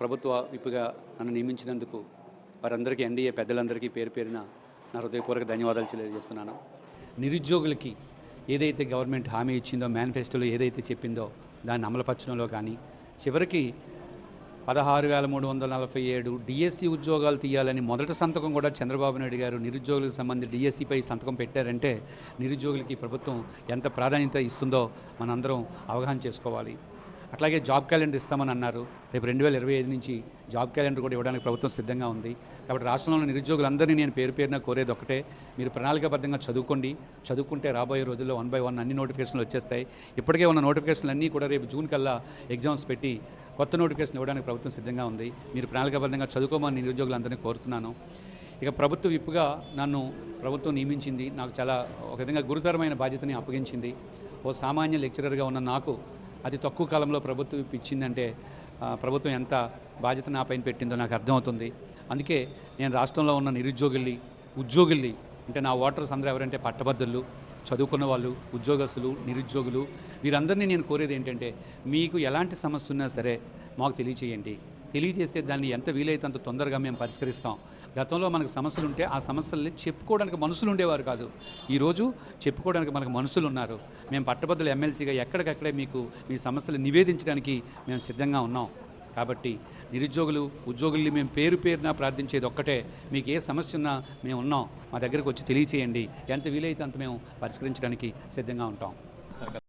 ప్రభుత్వ విప్పుగా నన్ను నియమించినందుకు వారందరికీ ఎన్డీఏ పెద్దలందరికీ పేరు పేరిన నా హృదయపూర్వక ధన్యవాదాలు తెలియజేస్తున్నాను. నిరుద్యోగులకి ఏదైతే గవర్నమెంట్ హామీ ఇచ్చిందో మేనిఫెస్టోలో ఏదైతే చెప్పిందో దాన్ని అమలుపరచడంలో కానీ చివరికి పదహారు వేల మూడు వందల నలభై ఏడు డిఎస్సి ఉద్యోగాలు తీయాలని మొదటి సంతకం కూడా చంద్రబాబు నాయుడు గారు నిరుద్యోగులకు సంబంధించి డిఎస్సిపై సంతకం పెట్టారంటే నిరుద్యోగులకి ప్రభుత్వం ఎంత ప్రాధాన్యత ఇస్తుందో మనందరం అవగాహన చేసుకోవాలి. అట్లాగే జాబ్ క్యాలెండర్ ఇస్తామని అన్నారు. రేపు రెండు వేల ఇరవై ఐదు నుంచి జాబ్ క్యాలెండర్ కూడా ఇవ్వడానికి ప్రభుత్వం సిద్ధంగా ఉంది. కాబట్టి రాష్ట్రంలో నిరుద్యోగులందరినీ నేను పేరు పేరున కోరేది ఒకటే మీరు ప్రణాళికాబద్ధంగా చదువుకోండి. చదువుకుంటే రాబోయే రోజుల్లో వన్ బై వన్ అన్ని నోటిఫికేషన్లు వచ్చేస్తాయి. ఇప్పటికే ఉన్న నోటిఫికేషన్లు అన్నీ కూడా రేపు జూన్ కల్లా ఎగ్జామ్స్ పెట్టి కొత్త నోటిఫికేషన్ ఇవ్వడానికి ప్రభుత్వం సిద్ధంగా ఉంది. మీరు ప్రణాళికాబద్ధంగా చదువుకోమని నిరుద్యోగులందరినీ కోరుతున్నాను. ఇక ప్రభుత్వ విప్పుగా నన్ను ప్రభుత్వం నియమించింది. నాకు చాలా ఒక విధంగా గురుతరమైన బాధ్యతని అప్పగించింది. ఓ సామాన్య లెక్చరర్గా ఉన్న నాకు అతి తక్కువ కాలంలో ప్రభుత్వం ఇచ్చిందంటే ప్రభుత్వం ఎంత బాధ్యత నా పైన పెట్టిందో నాకు అర్థమవుతుంది. అందుకే నేను రాష్ట్రంలో ఉన్న నిరుద్యోగుల్ని ఉద్యోగుల్ని అంటే నా ఓటర్స్ అందరూ ఎవరంటే పట్టభద్రులు చదువుకున్న వాళ్ళు ఉద్యోగస్తులు నిరుద్యోగులు వీరందరినీ నేను కోరేది ఏంటంటే మీకు ఎలాంటి సమస్య ఉన్నా సరే మాకు తెలియచేయండి. తెలియజేస్తే దాన్ని ఎంత వీలైతే అంత తొందరగా మేము పరిష్కరిస్తాం. గతంలో మనకు సమస్యలు ఉంటే ఆ సమస్యల్ని చెప్పుకోవడానికి మనుషులు ఉండేవారు కాదు. ఈరోజు చెప్పుకోవడానికి మనకు మనుషులు ఉన్నారు. మేము పట్టభద్రులు ఎమ్మెల్సీగా ఎక్కడికక్కడే మీకు మీ సమస్యలు నివేదించడానికి మేము సిద్ధంగా ఉన్నాం. కాబట్టి నిరుద్యోగులు ఉద్యోగుల్ని మేము పేరు పేరున ప్రార్థించేది ఒక్కటే. మీకు ఏ సమస్య ఉన్నా మేము ఉన్నాం. మా దగ్గరకు వచ్చి తెలియచేయండి. ఎంత వీలైతే అంత మేము పరిష్కరించడానికి సిద్ధంగా ఉంటాం.